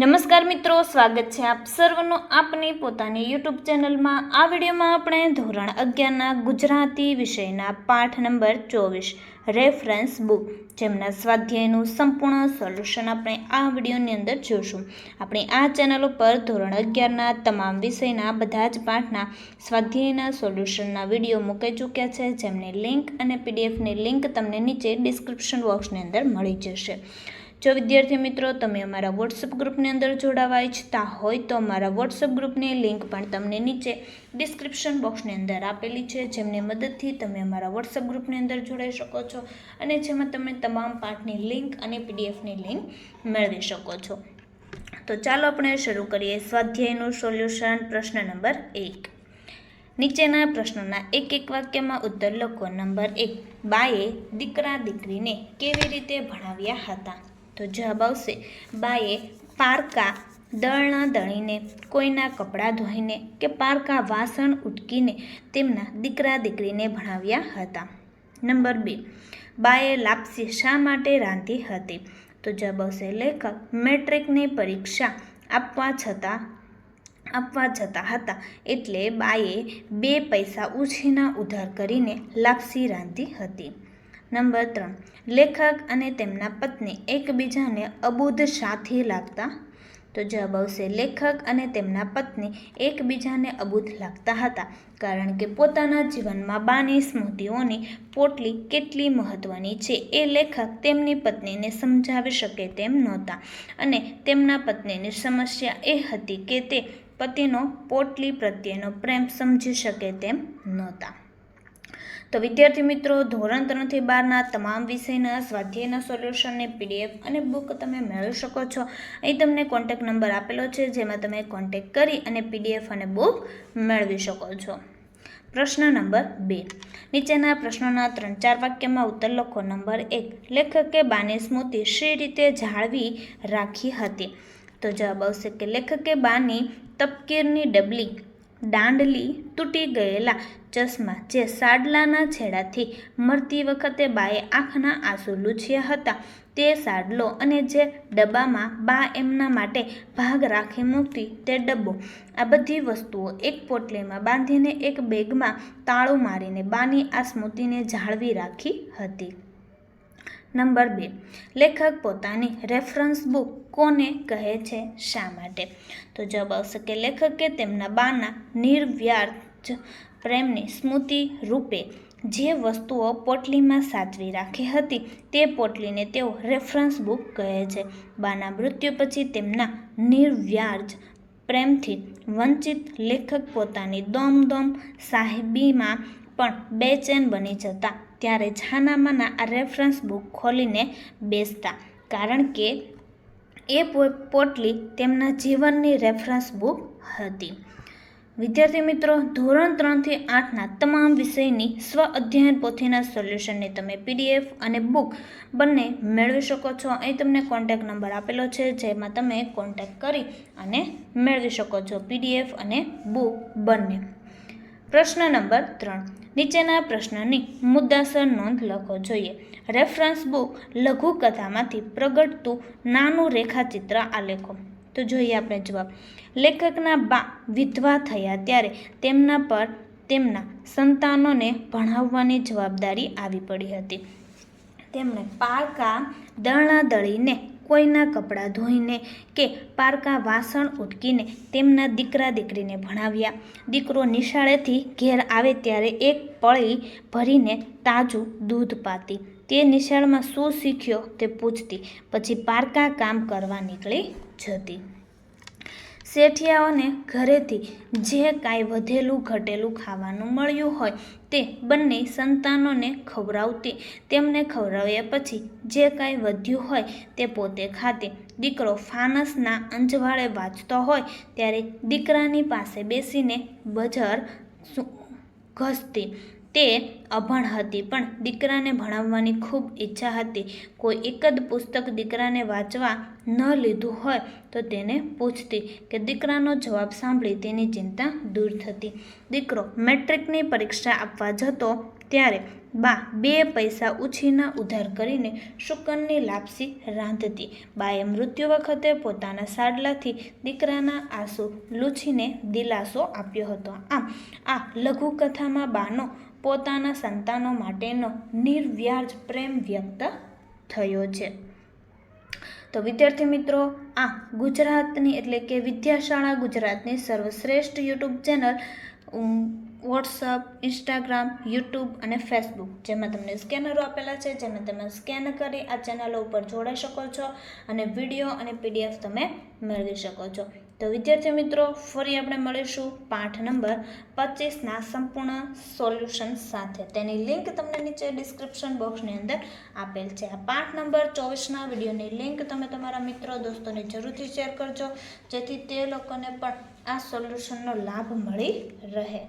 નમસ્કાર મિત્રો, સ્વાગત છે આપ સર્વનું આપની પોતાની યુટ્યુબ ચેનલમાં. આ વિડીયોમાં આપણે ધોરણ અગિયારના ગુજરાતી વિષયના પાઠ નંબર ચોવીસ, રેફરન્સ બુક, જેમના સ્વાધ્યાયનું સંપૂર્ણ સોલ્યુશન આપણે આ વિડીયોની અંદર જોશું. આપણી આ ચેનલ ઉપર ધોરણ અગિયારના તમામ વિષયના બધા જ પાઠના સ્વાધ્યાયના સોલ્યુશનના વીડિયો મૂકાઈ ચૂક્યા છે, જેમની લિંક અને પીડીએફની લિંક તમને નીચે ડિસ્ક્રિપ્શન બોક્સની અંદર મળી જશે. જો વિદ્યાર્થી મિત્રો, તમે અમારા વોટ્સઅપ ગ્રુપની અંદર જોડાવા ઈચ્છતા હોય તો અમારા વોટ્સઅપ ગ્રુપની લિંક પણ તમને નીચે ડિસ્ક્રિપ્શન બોક્સની અંદર આપેલી છે, જેમની મદદથી તમે અમારા વોટ્સઅપ ગ્રુપની અંદર જોડાઈ શકો છો અને જેમાં તમે તમામ પાઠની લિંક અને પીડીએફની લિંક મેળવી શકો છો. તો ચાલો આપણે શરૂ કરીએ સ્વાધ્યાયનું સોલ્યુશન, પ્રશ્ન નંબર એક. નીચેના પ્રશ્નોના એક એક વાક્યમાં ઉત્તર લખો. નંબર એક, બાએ દીકરા દીકરીને કેવી રીતે ભણાવ્યા હતા? તો જવાબ આવશે બાએ પારકા દળણા દળીને, કોઈના કપડાં ધોઈને કે પારકા વાસણ ઉટકીને તેમના દીકરા દીકરીને ભણાવ્યા હતા. નંબર બે બાએ લાપસી શા માટે રાંધી હતી? તો જવાબ આવશે, લેખક, મેટ્રિકની પરીક્ષા આપવા છતાં, આપવા જતા હતા એટલે બાએ બે પૈસા ઉછીના ઉધાર કરીને લાપસી રાંધી હતી. નંબર ત્રણ. લેખક અને તેમના પત્ની એકબીજાને અબુધ સાથી લાગતા. તો જવાબ આવશે, લેખક અને તેમના પત્ની એકબીજાને અબુધ લાગતા હતા. કારણ કે પોતાના જીવનમાં બાની સ્મૃતિઓની પોટલી કેટલી મહત્ત્વની છે એ લેખક તેમની પત્નીને સમજાવી શકે તેમ નહોતા. અને તેમના પત્નીની સમસ્યા એ હતી કે તે પતિનો પોટલી પ્રત્યેનો પ્રેમ સમજી શકે તેમ નહોતા. તો વિદ્યાર્થી મિત્રો, ધોરણ ત્રણથી બારના તમામ વિષયના સ્વાધ્યાયના સોલ્યુશનને પીડીએફ અને બુક તમે મેળવી શકો છો. અહીં તમને કોન્ટેક નંબર આપેલો છે, જેમાં તમે કોન્ટેક કરી અને પીડીએફ અને બુક મેળવી શકો છો. પ્રશ્ન નંબર બે. નીચેના પ્રશ્નોના ત્રણ ચાર વાક્યમાં ઉત્તર લખો. નંબર એક. લેખકે બાની સ્મૃતિ શી રીતે જાળવી રાખી હતી? તો જવાબ આવશે કે લેખકે બાની તપકીરની ડબલી દાંડલી તૂટી ગયેલા ચશ્મા જે સાડલાના છેડાથી મરતી વખતે બાએ આંખના આંસુ લૂછ્યા હતા. તે સાડલો અને જે ડબ્બામાં બા એમના માટે ભાગ રાખી મૂકતી તે ડબ્બો. આ બધી વસ્તુઓ એક પોટલીમાં બાંધીને એક બેગમાં તાળું મારીને બાની આ સ્મૃતિને જાળવી રાખી હતી. નંબર બે. લેખક પોતાની રેફરન્સ બુક કોને કહે છે? શા માટે? તો જવાબ આવશે કે લેખકે તેમના બાના નિર્વ્યાર્થ પ્રેમની સ્મૃતિ રૂપે જે વસ્તુઓ પોટલીમાં સાચવી રાખી હતી તે પોટલીને તેઓ રેફરન્સ બુક કહે છે. બાના મૃત્યુ પછી તેમના નિર્વ્યાજ પ્રેમથી વંચિત લેખક પોતાની દોમદોમ સાહેબીમાં પણ બેચેન બની જતા ત્યારે છાનામાના આ રેફરન્સ બુક ખોલીને બેસતા. કારણ કે એ પોટલી તેમના જીવનની રેફરન્સ બુક હતી. વિદ્યાર્થી મિત્રો, ધોરણ ત્રણથી આઠના તમામ વિષયની સ્વ અધ્યયન પોથીના સોલ્યુશનની તમે પીડીએફ અને બુક બંને મેળવી શકો છો. અહીં તમને કોન્ટેક નંબર આપેલો છે, જેમાં તમે કોન્ટેક કરી અને મેળવી શકો છો પીડીએફ અને બુક બંને. પ્રશ્ન નંબર ત્રણ. નીચેના પ્રશ્નની મુદ્દાસર નોંધ લખો જોઈએ. રેફરન્સ બુક લઘુકથામાંથી પ્રગટતું નાનું રેખાચિત્ર આલેખો તો જોઈએ આપણે જવાબ. લેખકના બા વિધવા થયા ત્યારે તેમના પર તેમના સંતાનોને ભણાવવાની જવાબદારી આવી પડી હતી. તેમણે પાકા દળણા દળીને કોઈના કપડાં ધોઈને કે પારકા વાસણ ઉટકીને તેમના દીકરા દીકરીને ભણાવ્યા. દીકરો નિશાળેથી ઘેર આવે ત્યારે એક પળી ભરીને તાજું દૂધ પાતી. તે નિશાળમાં શું શીખ્યો તે પૂછતી. પછી પારકા કામ કરવા નીકળી જતી. શેઠિયાઓને ઘરેથી જે કાંઈ વધેલું ઘટેલું ખાવાનું મળ્યું હોય તે બંને સંતાનોને ખવડાવતી. તેમને ખવડાવ્યા પછી જે કાંઈ વધ્યું હોય તે પોતે ખાતી. દીકરો ફાનસના અંજવાળે વાંચતો હોય ત્યારે દીકરાની પાસે બેસીને બજાર ઘસતી. તે અભણ હતી, પણ દીકરાને ભણાવવાની ખૂબ ઈચ્છા હતી. કોઈ એક જ પુસ્તક દીકરાને વાંચવા ન લીધું હોય તો તેને પૂછતી કે દીકરાનો જવાબ સાંભળી તેની ચિંતા દૂર થતી. દીકરો મેટ્રિકની પરીક્ષા આપવા જતો ત્યારે બા બે પૈસા ઉછીના ઉધાર કરીને શુકનની લાપસી રાંધતી. બાએ મૃત્યુ વખતે પોતાના સાડલાથી દીકરાના આંસુ લૂછીને દિલાસો આપ્યો હતો. આમ, આ લઘુકથામાં બાનો પોતાના સંતાનો માટેનો નિર્વ્યાજ પ્રેમ વ્યક્ત થયો છે. તો વિદ્યાર્થી મિત્રો, આ ગુજરાતની એટલે કે વિદ્યાશાળા ગુજરાતની સર્વશ્રેષ્ઠ YouTube channel WhatsApp, Instagram, YouTube અને ફેસબુક, જેમાં તમને સ્કેનરો આપેલા છે જેને તમે સ્કેન કરી આ ચેનલો ઉપર જોડાઈ શકો છો અને વીડિયો અને પીડીએફ તમે મેળવી શકો છો. તો વિદ્યાર્થી મિત્રો, ફરી આપણે મળીશું પાઠ નંબર પચીસના સંપૂર્ણ સોલ્યુશન સાથે. તેની લિંક તમને નીચે ડિસ્ક્રિપ્શન બોક્સની અંદર આપેલ છે. આ પાઠ નંબર ચોવીસના વિડીયોની લિંક તમે તમારા મિત્રો, દોસ્તોને જરૂરથી શેર કરજો, જેથી તે લોકોને પણ આ સોલ્યુશનનો લાભ મળી રહે.